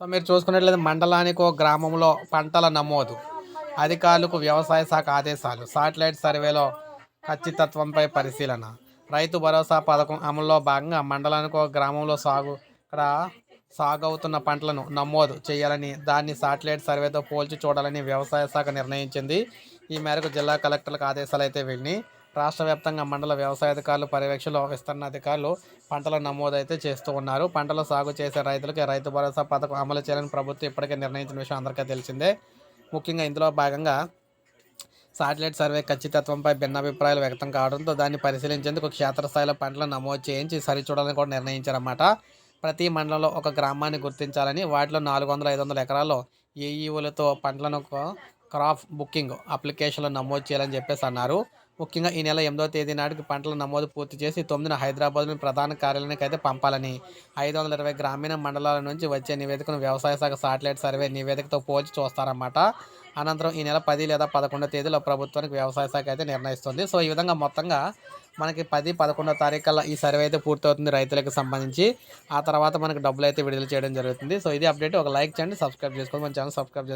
So మీరు చూసుకున్నట్లయితే మండలానికి ఒక గ్రామంలో పంటల నమోదు. అధికారులకు వ్యవసాయ శాఖ ఆదేశాలు. సాటిలైట్ సర్వేలో ఖచ్చితత్వంపై పరిశీలన. రైతు భరోసా పథకం అమల్లో భాగంగా మండలానికి ఒక గ్రామంలో సాగు ఇక్కడ సాగు అవుతున్న పంటలను నమోదు చేయాలని దాన్ని సాటిలైట్ సర్వేతో పోల్చి చూడాలని వ్యవసాయ శాఖ నిర్ణయించింది. ఈ మేరకు జిల్లా కలెక్టర్లకు ఆదేశాలు అయితే వెళ్ళినాయి. రాష్ట్ర వ్యాప్తంగా మండల వ్యవసాయ అధికారులు పర్యవేక్షణలో వహిస్తున్న అధికారులు పంటల నమోదు అయితే చేస్తూ ఉన్నారు. పంటలు సాగు చేసే రైతులకు రైతు భరోసా పథకం అమలు చేయాలని ప్రభుత్వం ఇప్పటికే నిర్ణయించిన విషయం అందరికీ తెలిసిందే. ముఖ్యంగా ఇందులో భాగంగా సాటిలైట్ సర్వే ఖచ్చితత్వంపై భిన్నాభిప్రాయాలు వ్యక్తం కావడంతో దాన్ని పరిశీలించేందుకు క్షేత్రస్థాయిలో పంటలు నమోదు చేయించి సరిచూడాలని కూడా నిర్ణయించారన్నమాట. ప్రతి మండలంలో ఒక గ్రామాన్ని గుర్తించాలని వాటిలో నాలుగు వందల ఐదు వందల ఎకరాల్లో ఏఈఓలతో పంటలను ఒక క్రాప్ బుకింగ్ అప్లికేషన్లు నమోదు చేయాలని చెప్పేసి అన్నారు. ముఖ్యంగా ఈ నెల ఎనిమిదవ తేదీ నాటికి పంటల నమోదు పూర్తి చేసి తొమ్మిదిన హైదరాబాద్లోని ప్రధాన కార్యాలయానికి అయితే పంపాలని. ఐదు వందల ఇరవై గ్రామీణ మండలాల నుంచి వచ్చే నివేదికను వ్యవసాయ శాఖ సాటిలైట్ సర్వే నివేదికతో పోల్చి చూస్తారన్నమాట. అనంతరం ఈ నెల పది లేదా పదకొండో తేదీలో ప్రభుత్వానికి వ్యవసాయ శాఖ అయితే నిర్ణయిస్తుంది. సో ఈ విధంగా మొత్తంగా మనకి పది పదకొండో తారీఖుల్లో ఈ సర్వే అయితే పూర్తవుతుంది రైతులకు సంబంధించి. ఆ తర్వాత మనకు డబ్బులు అయితే విడుదల చేయడం జరుగుతుంది. సో ఇది అప్డేట్. ఒక లైక్ చేయండి సబ్స్క్రైబ్ చేసుకోండి. మన ఛానల్ సబ్స్క్రైబ్